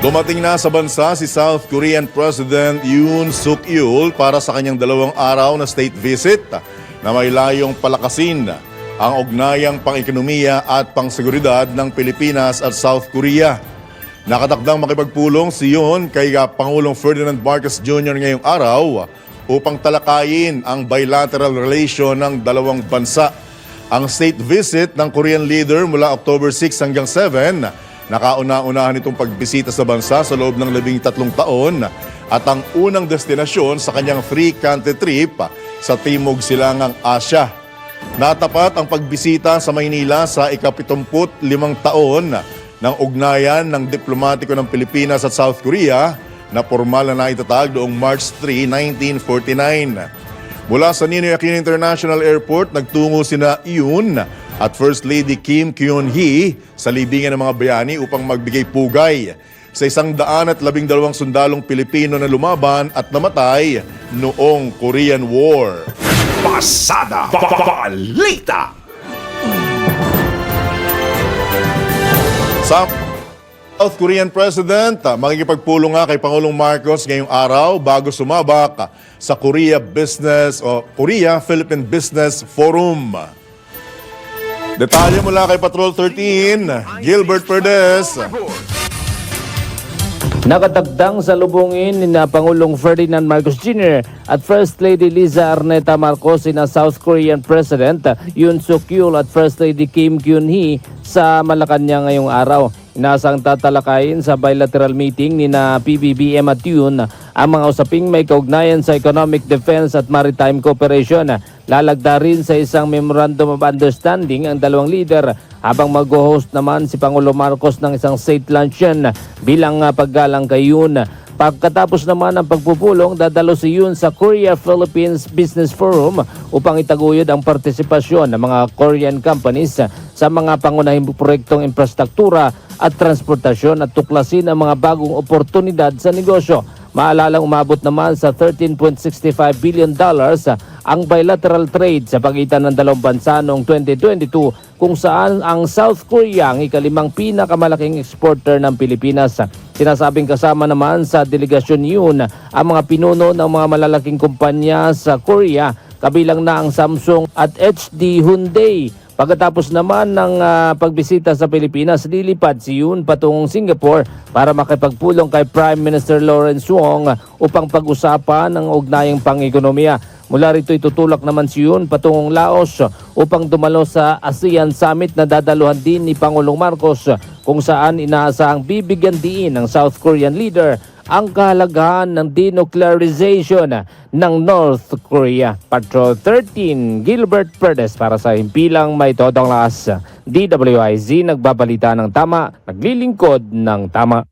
Dumating na sa bansa si South Korean President Yoon Suk Yeol para sa kanyang dalawang araw na state visit na may layong palakasin ang ugnayang pang-ekonomiya at pang-seguridad ng Pilipinas at South Korea. Nakatakdang makipagpulong si Yoon kay Pangulong Ferdinand Marcos Jr. ngayong araw upang talakayin ang bilateral relation ng dalawang bansa. Ang state visit ng Korean leader mula October 6 hanggang 7 Nakauna-unahan itong pagbisita sa bansa sa loob ng labing tatlong taon at ang unang destinasyon sa kanyang three-country trip sa Timog Silangang Asya. Natapat ang pagbisita sa Maynila sa ikapitumput limang taon ng ugnayan ng diplomatiko ng Pilipinas at South Korea na formal na naitatag noong March 3, 1949. Mula sa Ninoy Aquino International Airport, nagtungo sina Yoon at First Lady Kim Kyun-hee sa libingan ng mga bayani upang magbigay pugay sa isang daan at labing dalawang sundalong Pilipino na lumaban at namatay noong Korean War. Pasada ba- ba- Balita Sa South Korean President, ah, makikipagpulong nga kay Pangulong Marcos ngayong araw bago sumabak sa Korea Business o Korea-Philippine Business Forum. Detalye mula kay Patrol 13, Gilbert Perdes. Nakatagdang sa lubungin ni Pangulong Ferdinand Marcos Jr. at First Lady Liza Arneta Marcos na South Korean President Yoon Suk Yeol at First Lady Kim Kyun-hee sa Malacanang ngayong araw. Inasang tatalakayin sa bilateral meeting ni na PBBM at Yoon ang mga usaping may kaugnayan sa economic defense at maritime cooperation. Lalagda rin sa isang memorandum of understanding ang dalawang leader habang mag-host naman si Pangulo Marcos ng isang state luncheon bilang ah, paggalang kay Yoon. Pagkatapos naman ng pagpupulong, dadalo si Yoon sa Korea-Philippines Business Forum upang itaguyod ang partisipasyon ng mga Korean companies sa mga pangunahing proyektong infrastruktura at transportasyon at tuklasin ang mga bagong oportunidad sa negosyo. Maalalang umabot naman sa 13.65 billion dollars ang bilateral trade sa pagitan ng dalawang bansa noong 2022 kung saan ang South Korea ang ikalimang pinakamalaking exporter ng Pilipinas. Sinasabing kasama naman sa delegasyon yun ang mga pinuno ng mga malalaking kumpanya sa Korea kabilang na ang Samsung at HD Hyundai. Pagkatapos naman ng ah, pagbisita sa Pilipinas, lilipad si Yoon patungong Singapore para makipagpulong kay Prime Minister Lawrence Wong upang pag-usapan ang ugnayang pang-ekonomiya. Mula rito itutulak naman si Yoon patungong Laos upang dumalo sa ASEAN Summit na dadaluhan din ni Pangulong Marcos kung saan inaasahang bibigyan diin ng South Korean leader ang kahalagahan ng denuclearization ng North Korea. Patrol 13, Gilbert Perdes para sa Himpilang May Todong Lakas. DWIZ nagbabalita ng tama, naglilingkod ng tama.